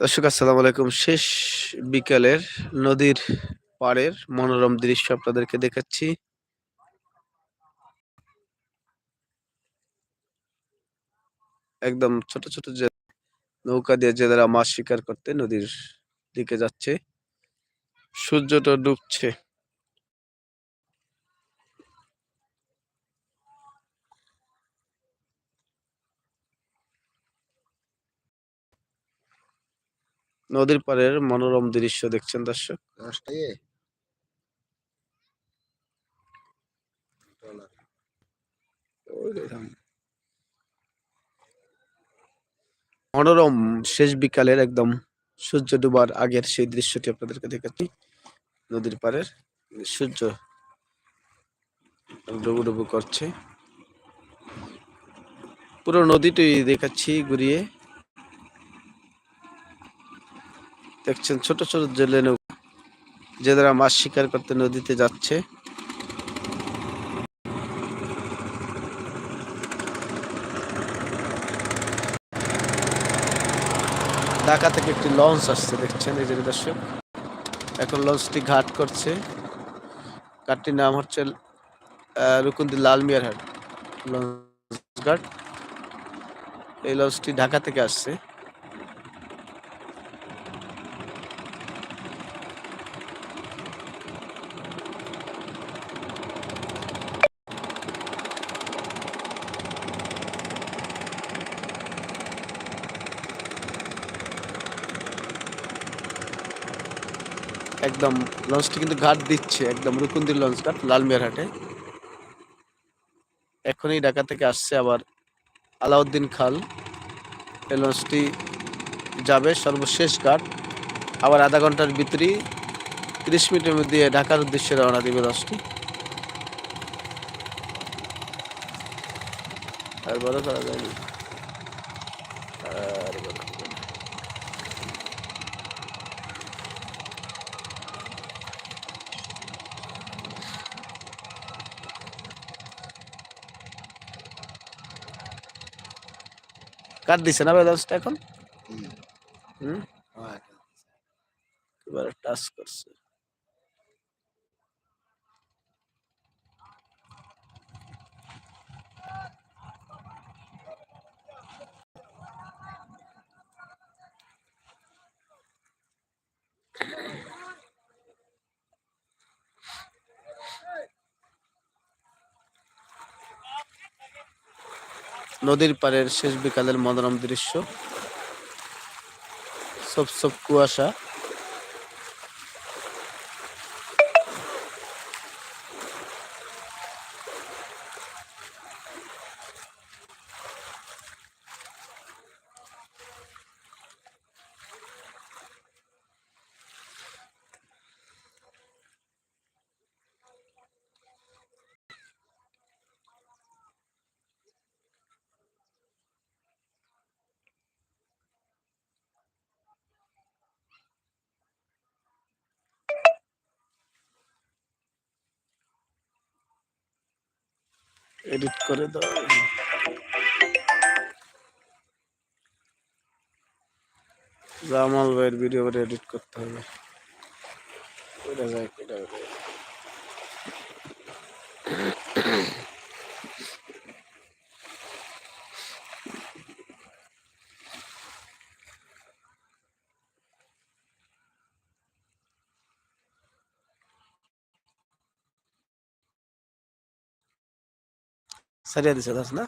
দর্শক, আসসালামু আলাইকুম। শেষ বিকালের নদীর পাড়ের মনোরম দৃশ্য আপনাদেরকে দেখাচ্ছি। একদম ছোট ছোট যে নৌকা দিয়ে জেলেরা মাছ শিকার করতে নদীর দিকে যাচ্ছে। সূর্যটা ডুবছে। নদীর পাড়ের মনোরম দৃশ্য দেখছেন দর্শক? মনোরম শেষ বিকালের একদম সূর্য ডুবার আগের সেই দৃশ্যটি আপনাদেরকে দেখাচ্ছি। নদীর পাড়ের সূর্য ডুবু ডুবু করছে। পুরো নদীটি দেখাচ্ছি ঘুরিয়ে দেখছেন ছোট ছোট জেলে নৌকা জেলেরা মাছ শিকার করতে নদীতে যাচ্ছে। ঢাকা থেকে একটি লঞ্চ আসছে, দেখছেন এই যে দর্শক। এখন লঞ্চটি ঘাট করছে। ঘাটটির নাম হচ্ছে রুকুন্দি লাল মিয়ার হাট, লঞ্চ ঘাট। এই লঞ্চটি ঢাকা থেকে আসছে। একদম লঞ্চটি কিন্তু ঘাট দিচ্ছে, একদম রুকুন্দির লঞ্চ ঘাট, লালমিয়ার হাটে। এখনই ঢাকা থেকে আসছে আবার আলাউদ্দিন খাল। এই লঞ্চটি যাবে সর্বশেষ ঘাট, আবার আধা ঘণ্টার ভিতরেই তিরিশ মিনিটের মধ্যে ঢাকার উদ্দেশ্যে রওনা দিবে লঞ্চটি। আর বড় করা যায়নি। আর বড় করা কাট দিছে না ব্যালেন্সটা এখন? হুম। এবারে টাচ করছে। নদীর পাড়ের শেষ বিকালের মনোরম দৃশ্য। সব সব কুয়াশা। এডিট করে দাও। জামাল ভাইয়ের ভিডিও এডিট করতে হবে। এটা যায় এটা যায়। সারিয়া দিছে দাস না